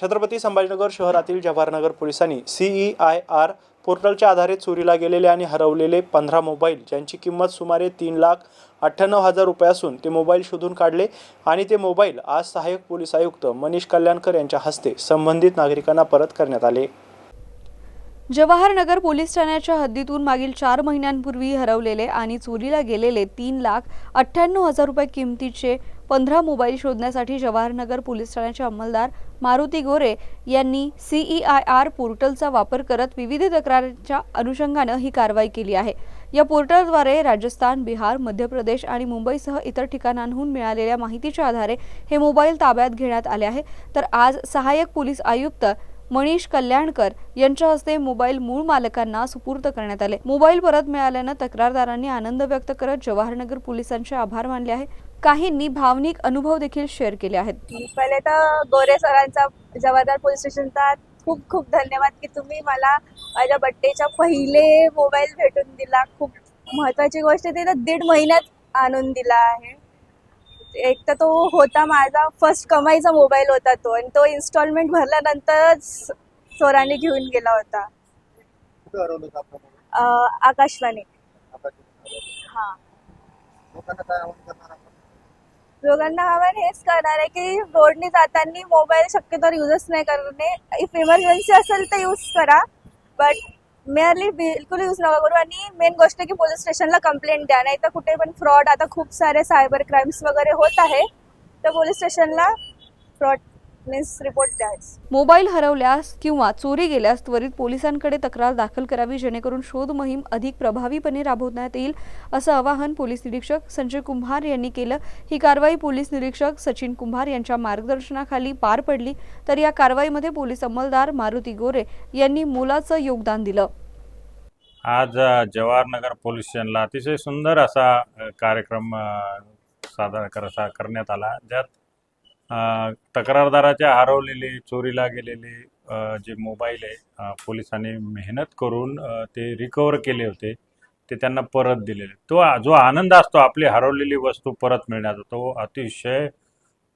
छत्रपती संभाजीनगर शहरातील जवाहरनगर पोलिसांनी CE I R पोर्टलच्या आधारे चोरीला गेलेले आणि हरवलेले पंधरा मोबाईल ज्यांची किंमत सुमारे तीन लाख अठ्ठ्याण्णव हजार रुपये असून ते मोबाईल शोधून काढले आणि ते मोबाईल आज सहाय्यक पोलीस आयुक्त मनीष कल्याणकर यांच्या हस्ते संबंधित नागरिकांना परत करण्यात आले. जवाहरनगर पोलीस ठाण्याच्या हद्दीतून मागील चार महिन्यांपूर्वी हरवलेले आणि चोरीला गेलेले तीन लाख अठ्ठ्याण्णव हजार रुपये किमतीचे पंधरा मोबाईल शोधण्यासाठी जवाहरनगर पोलीस ठाण्याचे अंमलदार मारुती गोरे यांनी सीई आय आर पोर्टलचा वापर करत विविध तक्रारींच्या अनुषंगानं ही कारवाई केली आहे. या पोर्टलद्वारे राजस्थान बिहार मध्य प्रदेश आणि मुंबईसह इतर ठिकाणांहून मिळालेल्या माहितीच्या आधारे हे मोबाईल ताब्यात घेण्यात आले आहे. तर आज सहाय्यक पोलीस आयुक्त मनीष कल्याणकर यांच्या हस्ते मोबाईल मूळ मालकांना सुपूर्द करण्यात आले. मोबाईल परत मिळाल्यानं तक्रारदारांनी आनंद व्यक्त करत जवाहरनगर पोलिसांचे आभार मानले आहे. काहींनी भावनिक अनुभव देखील शेअर केले आहेत. पहिले तर गोरे सरांचा जवाहरदार पोलीस स्टेशनचा खूप खूप धन्यवाद की तुम्ही मला माझ्या बड्डेच्या पहिले मोबाईल भेटून दिला. खूप महत्वाची गोष्ट ते तर दीड महिन्यात आणून दिला आहे. एक तर तो होता माझा फर्स्ट कमाईचा मोबाईल होता तो आणि तो इन्स्टॉलमेंट भरल्यानंतरच चोराने घेऊन गेला होता. कुठे हरवलं होतं आपलं मोबाईल? अं, आकाशवाणी. हरवलं? हा. लोकांना काय आवाहन करणार आपण? लोकांना आव्हान हेच करणार आहे की रोडने जाताना मोबाईल शक्यतो युजच नाही करणे. इफ इमर्जन्सी असेल तर यूज करा बट मेअरली बिलकुल यूज नका करू. आणि मेन गोष्ट की पोलीस स्टेशनला कंप्लेंट द्या. नाही तर कुठे पण फ्रॉड आता खूप सारे सायबर क्राईम्स वगैरे होत आहे. तर पोलीस स्टेशनला फ्रॉड मीन्स रिपोर्ट मोबाईल हरवल्यास किंवा चोरी गेल्यास त्वरित पोलिसांकडे तक्रार दाखल करावी जेणेकरून शोध मोहीम अधिक प्रभावीपणे राबवण्यात येईल असं आवाहन पोलीस निरीक्षक संजय कुंभार यांनी केलं. ही कारवाई पोलीस निरीक्षक सचिन कुंभार यांच्या मार्गदर्शनाखाली पार पडली. तर या कारवाईमध्ये पोलीस अंमलदार मारुती गोरे यांनी मोलाचं योगदान दिलं. आज जवाहरनगर पोलीस स्टेशनला अतिशय सुंदर असा कार्यक्रम सादर कर करण्यात आला. ज्यात तक्रारदाराच्या हरवलेले चोरीला गेलेले जे मोबाईल आहे पोलिसांनी मेहनत करून ते रिकवर केले होते. ते त्यांना परत दिलेले. तो जो आनंद असतो आपली हरवलेली वस्तू परत मिळण्याचा तो अतिशय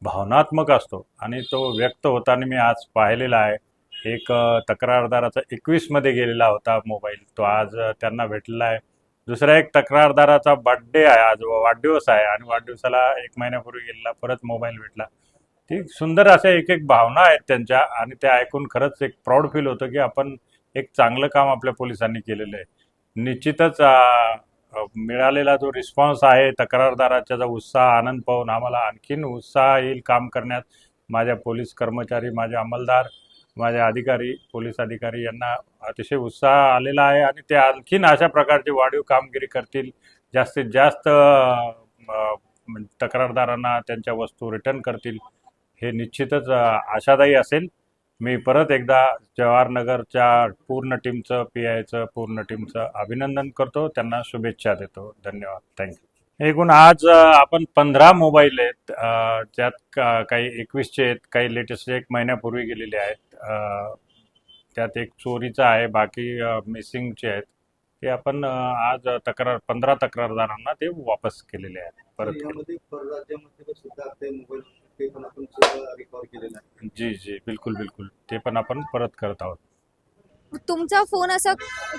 भावनात्मक असतो. आणि तो व्यक्त होताना मी आज पाहिलेला आहे. एक तक्रारदाराचा एकवीसमध्ये गेलेला होता मोबाईल. तो आज त्यांना भेटलेला आहे. दुसरा एक तक्रारदाराचा बर्थडे आहे. आज वाढदिवस आहे आणि वाढदिवसाला एक महिन्यापूर्वी गेलेला परत मोबाईल भेटला. ती सुंदर अशा एक एक भावना आहेत त्यांच्या आणि त्या ऐकून खरंच एक प्राऊड फील होतं की आपण एक चांगलं काम आपल्या पोलिसांनी केलेलं आहे. निश्चितच मिळालेला जो रिस्पॉन्स आहे तक्रारदाराचा जो उत्साह आनंद पाहून आम्हाला आणखीन उत्साह येईल काम करण्यात. माझ्या पोलीस कर्मचारी माझे अंमलदार माझे अधिकारी पोलीस अधिकारी यांना अतिशय उत्साह आलेला आहे आणि ते आणखीन अशा प्रकारची वाढीव कामगिरी करतील. जास्तीत जास्त तक्रारदारांना त्यांच्या वस्तू रिटर्न करतील. हे निश्चितच आशादायी असेल. मी परत एकदा जवाहरनगरच्या पूर्ण टीमचं पी आयचं पूर्ण टीमचं अभिनंदन करतो. त्यांना शुभेच्छा देतो. धन्यवाद. थँक्यू एकूण आज आपण पंधरा मोबाईल आहेत. ज्यात का- काही एकवीसचे आहेत काही लेटेस्ट एक महिन्यापूर्वी गेलेले आहेत. त्यात एक चोरीचा आहे. बाकी मिसिंगचे आहेत. ते आपण आज तक्रार पंधरा तक्रारदारांना ते वापस केलेले आहेत. परत ते पण आपण रिकवर केलेलं आहे. जी जी. बिलकुल बिलकुल. ते पण आपण परत करत आहोत. तुमचा फोन असा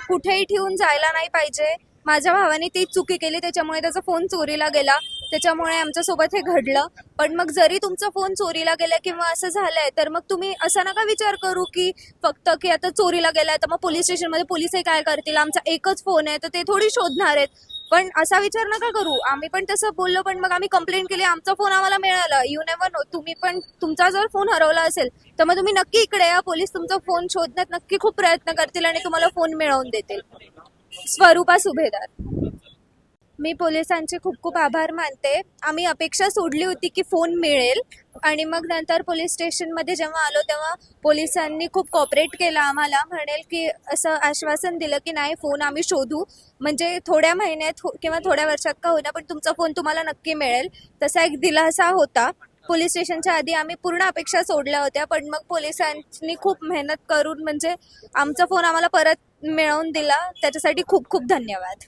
कुठेही ठेवून जायला नाही पाहिजे. माझ्या भावाने ती चुकी केली त्याच्यामुळे त्याचा फोन चोरीला गेला. त्याच्यामुळे आमच्यासोबत हे घडलं. पण मग जरी तुमचा फोन चोरीला गेला किंवा असं झालंय तर मग तुम्ही असा नका विचार करू की फक्त की आता चोरीला गेलाय तर मग पोलीस स्टेशनमध्ये पोलिसही काय करतील? आमचा एकच फोन आहे तर ते थोडी शोधणार आहेत. पण असा विचार नका करू. आम्ही पण तसं बोललो पण मग आम्ही कंप्लेंट केली. आमचा फोन आम्हाला मिळाला. यू नेव्हर नो तुम्ही पण तुमचा जर फोन हरवला असेल तर मग तुम्ही नक्की इकडे या. पोलीस तुमचा फोन शोधण्यात नक्की खूप प्रयत्न करतील आणि तुम्हाला फोन मिळवून देतील. स्वरूपा सुभेदार. मी पोलिसांचे खूप खूप आभार मानते. आम्ही अपेक्षा सोडली होती की फोन मिळेल. आणि मग नंतर पोलीस स्टेशनमध्ये जेव्हा आलो तेव्हा पोलिसांनी खूप कॉपरेट केलं आम्हाला. म्हणेल की असं आश्वासन दिलं की नाही फोन आम्ही शोधू. म्हणजे थोड्या महिन्यात हो, किंवा थोड्या वर्षात का होईना पण तुमचा फोन तुम्हाला नक्की मिळेल. तसा एक दिलासा होता. पोलीस स्टेशनच्या आधी आम्ही पूर्ण अपेक्षा सोडल्या होत्या पण मग पोलिसांनी खूप मेहनत करून म्हणजे आमचा फोन आम्हाला परत मिळवून दिला. त्याच्यासाठी खूप खूप धन्यवाद.